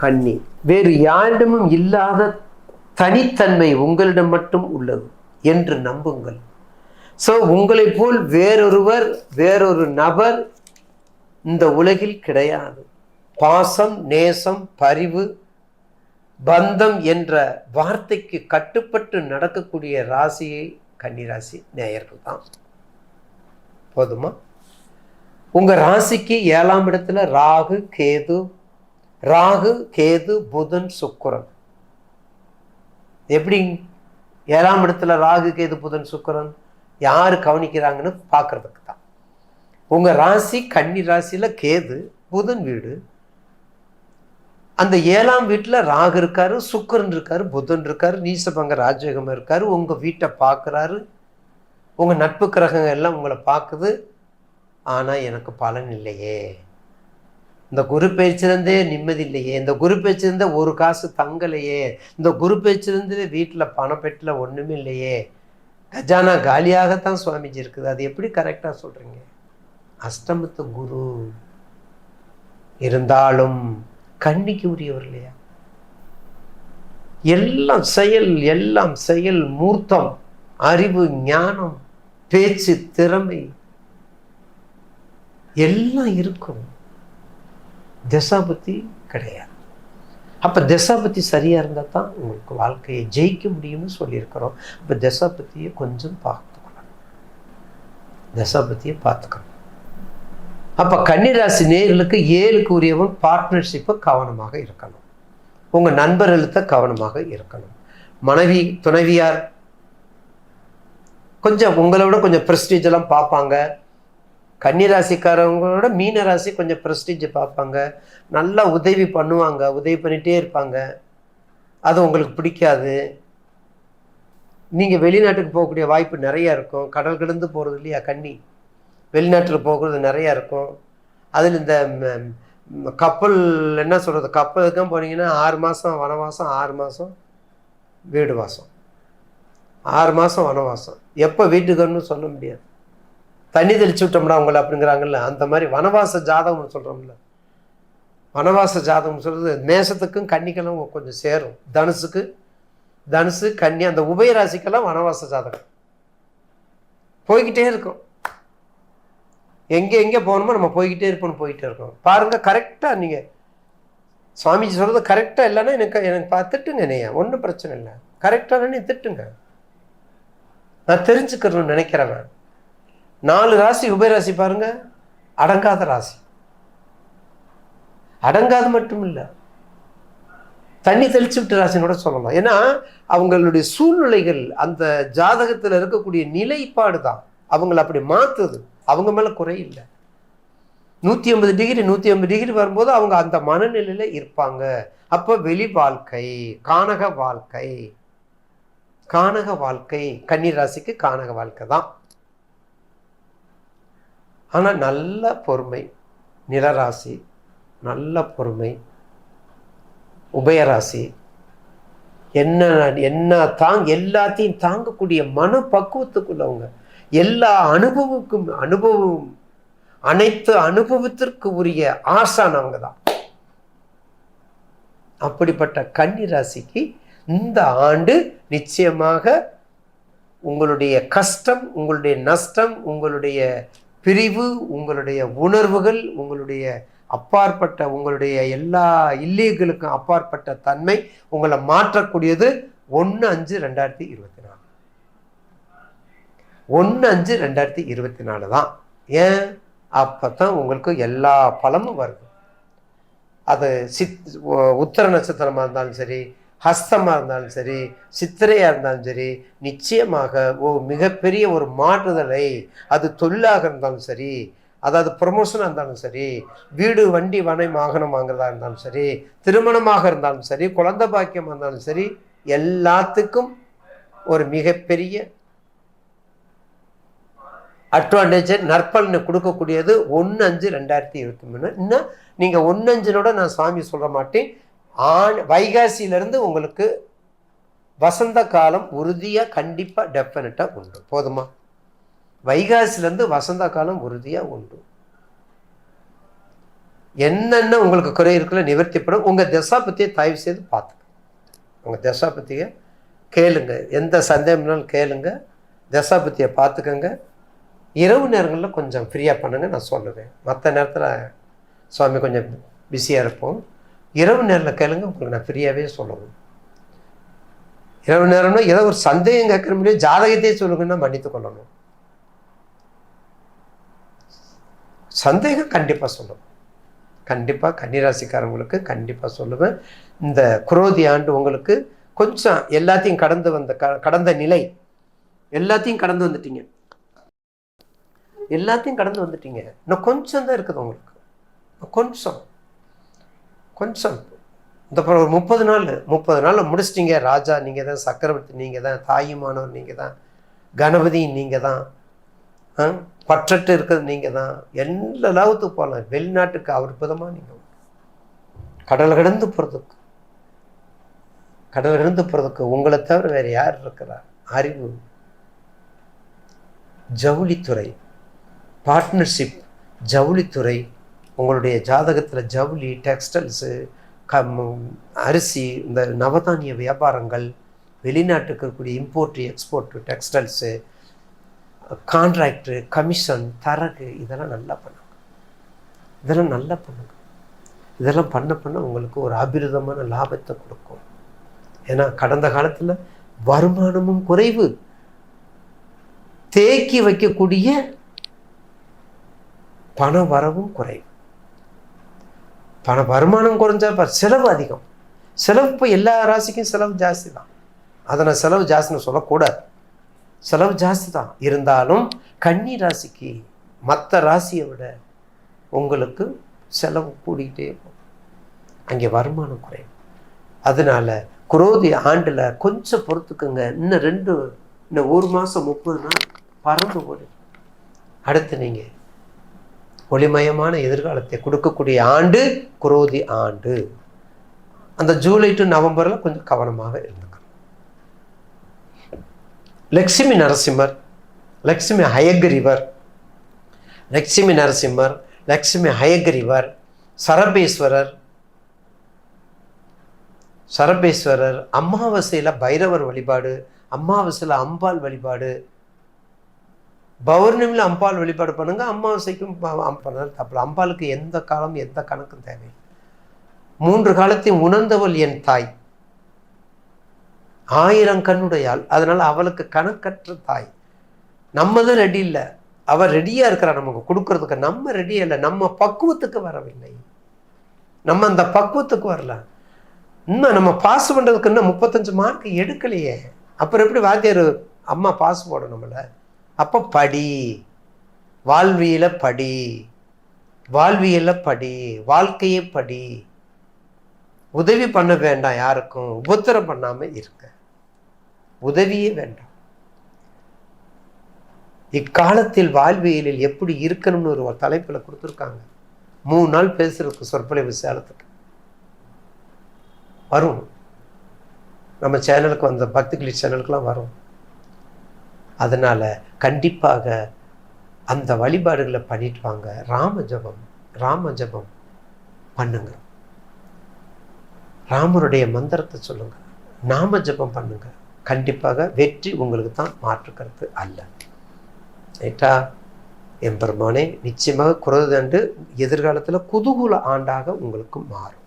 கன்னி வேறு யாரிடமும் இல்லாத தனித்தன்மை உங்களிடம் மட்டும் உள்ளது என்று நம்புங்கள். ஸோ உங்களைப் போல் வேறொருவர் வேறொரு நபர் இந்த உலகில் கிடையாது. பாசம் நேசம் பரிவு பந்தம் என்ற வார்த்தைக்கு கட்டுப்பட்டு நடக்கக்கூடிய ராசியை கன்னிராசி நேயர்கள் தான். போதுமா? உங்கள் ராசிக்கு ஏழாம் இடத்துல ராகு கேது ராகு கேது புதன் சுக்கரன். எப்படி? ஏழாம் இடத்துல ராகு கேது புதன் சுக்கரன் யார் கவனிக்கிறாங்கன்னு பார்க்கறதுக்கு தான். உங்க ராசி கன்னி ராசியில கேது புதன் வீடு. அந்த ஏழாம் வீட்டில் ராகு இருக்காரு சுக்கரன் இருக்காரு புதன் இருக்காரு நீசபங்க ராஜயோகம் இருக்காரு உங்கள் வீட்டை பார்க்குறாரு உங்கள் நட்பு கிரகங்கள் எல்லாம் உங்களை பார்க்குது. ஆனால் எனக்கு பலன் இல்லையே. இந்த குரு பேச்சிருந்தே நிம்மதி இல்லையே இந்த குரு பேச்சிருந்தே ஒரு காசு தங்கலையே. இந்த குரு பேச்சிருந்து வீட்டில் பணப்பெட்டில் ஒன்றுமே இல்லையே. கஜானா காலியாகத்தான் சுவாமிஜி இருக்குது. அது எப்படி கரெக்டாக சொல்கிறீங்க அஷ்டமத்து குரு. இருந்தாலும் கண்ணிக்கு உரியவர் இல்லையா? எல்லாம் செயல் எல்லாம் செயல் மூர்த்தம் அறிவு ஞானம் பேச்சு திறமை எல்லாம் இருக்கும். தசாபத்தி கிடையாது. அப்போ தசாபத்தி சரியாக இருந்தால் தான் உங்களுக்கு வாழ்க்கையை ஜெயிக்க முடியும்னு சொல்லியிருக்கிறோம். அப்போ தசாபத்தியை கொஞ்சம் பார்த்துக்கணும். தசாபத்தியை பார்த்துக்கணும். அப்போ கன்னிராசி நேர்களுக்கு ஏழுக்கு உரியவன் பார்ட்னர்ஷிப்பை கவனமாக இருக்கணும். உங்கள் நண்பர்களுக்கு கவனமாக இருக்கணும். மனைவி துணைவியார் கொஞ்சம் உங்களை விட கொஞ்சம் ப்ரெஸ்டீஜ் எல்லாம் பார்ப்பாங்க. கன்னிராசிக்காரவங்களோட மீன ராசி கொஞ்சம் ப்ரெஸ்டீஜ் பார்ப்பாங்க. நல்லா உதவி பண்ணுவாங்க. உதவி பண்ணிகிட்டே இருப்பாங்க. அது உங்களுக்கு பிடிக்காது. நீங்கள் வெளிநாட்டுக்கு போகக்கூடிய வாய்ப்பு நிறையா இருக்கும். கடல் கிடந்து போகிறது இல்லையா கன்னி? வெளிநாட்டில் போகிறது நிறையா இருக்கும். அதில் இந்த கப்பல் என்ன சொல்கிறது கப்பலுக்கும் போனீங்கன்னா ஆறு மாதம் வனவாசம் ஆறு மாதம் வீடு வாசம். ஆறு மாதம் வனவாசம். எப்போ வீட்டுக்கு வரணும்னு சொல்ல முடியாது. தண்ணி தெளிச்சு விட்டோம்னா அவங்கள அப்படிங்கிறாங்கல்ல? அந்த மாதிரி வனவாச ஜாதகம்னு சொல்கிறோம்ல வனவாச ஜாதகம் சொல்கிறது மேசத்துக்கும் கன்னிக்கெல்லாம் கொஞ்சம் சேரும். தனுசுக்கு தனுசு கன்னி அந்த உபயராசிக்கெல்லாம் வனவாச ஜாதகம். போய்கிட்டே இருக்கும். எங்கே எங்கே போகணுமோ நம்ம போய்கிட்டே இருப்போம்னு போயிட்டே இருக்கோம். பாருங்கள் கரெக்டாக நீங்கள் சுவாமிஜி சொல்கிறது கரெக்டாக இல்லைன்னா எனக்கு எனக்கு பா திட்டுங்க என்னையா. ஒன்றும் பிரச்சனை இல்லை. கரெக்டாக நீ திட்டுங்க. நான் தெரிஞ்சுக்கிறதுன்னு நினைக்கிறேன் நான் நாலு ராசி உபயராசி பாருங்க. அடங்காத ராசி. அடங்காது மட்டும் இல்லை தண்ணி தெளிச்சு விட்டு ராசின்னு கூட சொல்லலாம். ஏன்னா அவங்களுடைய சூழ்நிலைகள் அந்த ஜாதகத்தில் இருக்கக்கூடிய நிலைப்பாடு தான். அவங்கள அப்படி மாற்றுது அவங்க மேலே குறையில்லை நூற்றி ஐம்பது டிகிரி நூற்றி ஐம்பது டிகிரி வரும்போது அவங்க அந்த மனநிலையில் இருப்பாங்க. அப்போ வெளி வாழ்க்கை கானக வாழ்க்கை. கானக வாழ்க்கை. கன்னி ராசிக்கு கானக வாழ்க்கை தான். ஆனால் நல்ல பொறுமை நிலராசி நல்ல பொறுமை உபயராசி என்ன என்ன தாங் எல்லாத்தையும் தாங்கக்கூடிய மன பக்குவத்துக்குள்ளவங்க எல்லா அனுபவக்கும் அனுபவம் அனைத்து அனுபவத்திற்கு உரிய ஆசானவங்க தான் அப்படிப்பட்ட கன்னி ராசிக்கு இந்த ஆண்டு நிச்சயமாக உங்களுடைய கஷ்டம் உங்களுடைய நஷ்டம் உங்களுடைய பிரிவு உங்களுடைய உணர்வுகள் உங்களுடைய அப்பாற்பட்ட உங்களுடைய எல்லா இல்லீகளுக்கும் அப்பாற்பட்ட தன்மை உங்களை மாற்றக்கூடியது ஒன்று அஞ்சு ரெண்டாயிரத்தி இருபத்தி நாலு. ஒன்று அஞ்சு ரெண்டாயிரத்தி இருபத்தி நாலு தான். ஏன்? அப்போ தான் உங்களுக்கு எல்லா பலமும் வருது. அது சித் உ- உத்தர நட்சத்திரமாக இருந்தாலும் சரி ஹஸ்தமாக இருந்தாலும் சரி சித்திரையாக இருந்தாலும் சரி நிச்சயமாக ஒரு மிகப்பெரிய ஒரு மாற்றுதலை அது தொழிலாக இருந்தாலும் சரி அதாவது ப்ரொமோஷனாக இருந்தாலும் சரி வீடு வண்டி வனை வாகனம் வாங்குறதா இருந்தாலும் சரி திருமணமாக இருந்தாலும் சரி குழந்தை பாக்கியமாக இருந்தாலும் சரி எல்லாத்துக்கும் ஒரு மிகப்பெரிய அட்வான்டேஜை நற்பலனை கொடுக்கக்கூடியது ஒன்று அஞ்சு ரெண்டாயிரத்தி இருபத்தி மூணு. இன்னும் நீங்கள் ஒன்று அஞ்சினோட நான் சாமி சொல்ல மாட்டேன். ஆண் வைகாசியிலேருந்து உங்களுக்கு வசந்த காலம் உறுதியாக கண்டிப்பாக டெஃபினட்டாக உண்டு. போதுமா? வைகாசிலேருந்து வசந்த காலம் உறுதியாக உண்டு. என்னென்ன உங்களுக்கு குறை இருக்குல்ல நிவர்த்திப்படும். உங்கள் திசா பற்றியை தயவு செய்து பார்த்துங்க உங்கள் திசா பற்றியை கேளுங்க. எந்த சந்தேகம்னாலும் கேளுங்க. தசா பற்றியை பார்த்துக்கோங்க. இரவு நேரங்களில் கொஞ்சம் ஃப்ரீயாக பண்ணுங்க நான் சொல்லுவேன். மற்ற நேரத்தில் சுவாமி கொஞ்சம் பிஸியாக இருப்போம். இரவு நேரில் கேளுங்க உங்களுக்கு நான் ஃப்ரீயாகவே சொல்லுவேன் இரவு நேரம்னா ஏதோ ஒரு சந்தேகம் கேட்குற முடியும் ஜாதகத்தையே சொல்லுங்கன்னா மன்னித்து கொள்ளணும். சந்தேகம் கண்டிப்பாக சொல்லணும் கண்டிப்பாக கன்னிராசிக்காரங்களுக்கு கண்டிப்பாக சொல்லுவேன். இந்த குரோதி ஆண்டு உங்களுக்கு கொஞ்சம் எல்லாத்தையும் கடந்து வந்த க கடந்த நிலை. எல்லாத்தையும் கடந்து வந்துட்டீங்க. எல்லாத்தையும் கடந்து வந்துட்டீங்க. இன்னும் கொஞ்சம் தான் இருக்குது உங்களுக்கு. கொஞ்சம். கொஞ்சம். இந்த ஒரு முப்பது நாள் முப்பது நாளில் முடிச்சிட்டிங்க. ராஜா நீங்கள் தான் சக்கரவர்த்தி நீங்கள் தான் தாயுமானவர் நீங்கள் தான் கணபதி நீங்கள் தான் பற்றட்டு இருக்கிறது நீங்கள் தான் எல்லா லாபத்துக்கு போகலாம் வெளிநாட்டுக்கு அவர் விதமாக நீங்கள் கடல் கடந்து போகிறதுக்கு கடல் கடந்து போகிறதுக்கு உங்களை தவிர வேறு யார் இருக்கிறா? அறிவு. ஜவுளித்துறை. பார்ட்னர்ஷிப் ஜவுளித்துறை. உங்களுடைய ஜாதகத்தில் ஜவுளி டெக்ஸ்டைல்ஸு க அரிசி இந்த நவதானிய வியாபாரங்கள் வெளிநாட்டுக்கு இருக்கக்கூடிய import export textiles contract commission தரகு இதெல்லாம் நல்லா பண்ணுங்க. இதெல்லாம் நல்லா பண்ணுங்க. இதெல்லாம் பண்ண பண்ண உங்களுக்கு ஒரு அபிரதமான லாபத்தை கொடுக்கும். ஏன்னா கடந்த காலத்தில் வருமானமும் குறைவு. தேக்கி வைக்கக்கூடிய பண வரவும் குறைவு. பண வருமானம் குறைஞ்சா செலவு அதிகம். செலவு இப்போ எல்லா ராசிக்கும் செலவு ஜாஸ்தி தான். அதை நான் செலவு ஜாஸ்தின்னு சொல்லக்கூடாது. செலவு ஜாஸ்தி தான். இருந்தாலும் கன்னி ராசிக்கு மற்ற ராசியை விட உங்களுக்கு செலவு கூடிக்கிட்டே இருக்கும் அங்கே வருமானம் குறையும். அதனால குரோதி ஆண்டில் கொஞ்சம் பொறுத்துக்குங்க. இன்னும் ரெண்டு இன்னும் ஒரு மாதம் முப்பது நாள் பறந்து போடு அடுத்து நீங்கள் ஒளிமயமான எதிர்காலத்தை கொடுக்கக்கூடிய ஆண்டு குரோதி ஆண்டு. அந்த ஜூலை டு நவம்பரில் கொஞ்சம் கவனமாக இருந்துக்கணும். லக்ஷ்மி நரசிம்மர் லக்ஷ்மி ஹயக்ரிவர் லக்ஷ்மி நரசிம்மர் லக்ஷ்மி ஹயக்ரிவர் சரபேஸ்வரர் சரபேஸ்வரர் அமாவாசையில் பைரவர் வழிபாடு அமாவாசையில் அம்பாள் வழிபாடு பௌர்ணமியில் அம்பாள் வழிபாடு பண்ணுங்க அமாவாசைக்கும் பண்ணாலும் தப்பு அம்பாளுக்கு எந்த காலம் எந்த கணக்கும் தேவை மூன்று காலத்தையும் உணர்ந்தவள் என் தாய். ஆயிரம் கண்ணுடையாள் அதனால் அவளுக்கு கணக்கற்ற தாய். நம்ம தான் ரெடி இல்லை அவள் ரெடியாக இருக்கிறா நமக்கு கொடுக்கறதுக்கு. நம்ம ரெடியாக இல்லை. நம்ம பக்குவத்துக்கு வரவில்லை. நம்ம அந்த பக்குவத்துக்கு வரல. இன்னும் நம்ம பாஸ் பண்ணுறதுக்கு இன்னும் முப்பத்தஞ்சு மார்க் எடுக்கலையே. அப்புறம் எப்படி வாத்தியார் அம்மா பாஸ் போடணும்ல நம்மளை? அப்போ படி. வாழ்வியல படி. வாழ்வியல படி. வாழ்க்கையே படி. உதவி பண்ண வேண்டாம் யாருக்கும். உபத்திரம் பண்ணாமல் இருக்க உதவியே வேண்டாம். இக்காலத்தில் வாழ்வியலில் எப்படி இருக்கணும்னு ஒரு தலைப்பில் கொடுத்துருக்காங்க. மூணு நாள் பேசுறதுக்கு சொற்பொழிவு சேலத்துக்கு வரும் நம்ம சேனலுக்கு வந்த பக்தி கிளி சேனலுக்குலாம் வரும் அதனால் கண்டிப்பாக அந்த வழிபாடுகளை பண்ணிட்டு வாங்க. ராம ஜபம் ராம ஜபம் பண்ணுங்க. ராமருடைய மந்திரத்தை சொல்லுங்க. நாம ஜபம் பண்ணுங்க. கண்டிப்பாக வெற்றி உங்களுக்கு தான் மாற்றுக்கிறது அல்ல. ரைட்டா எம்பெருமானே நிச்சயமாக குரதண்டு எதிர்காலத்தில் குதூகூல ஆண்டாக உங்களுக்கு மாறும்.